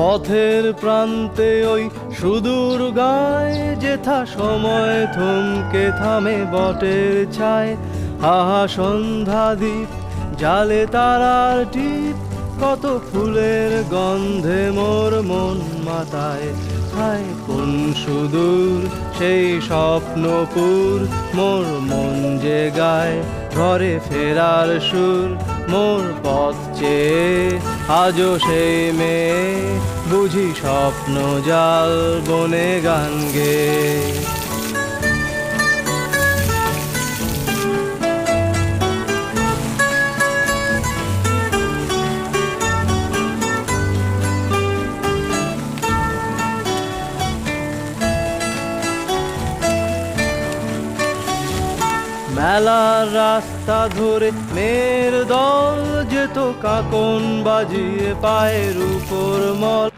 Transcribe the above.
পথের প্রান্তে ওই সুদূর গায়ে যেথা সময় থমকে থামে বটের ছায়। হাহা সন্ধ্যা দ্বীপ, জালে তারার টিপ কত ফুলের গন্ধে মোর মন মাতায়। হায়, কোন সুদূর সেই স্বপ্নপুর, মোর মন যে গায়। ঘরে ফেরার সুর, মোর পথ চেয়ে আজও সেই মেয়ে বুঝি স্বপ্ন জাল বনে গান গে। মেলার রাস্তা ধরে মেয়ের দল যেত কাকন বাজিয়ে পায়ের উপর মল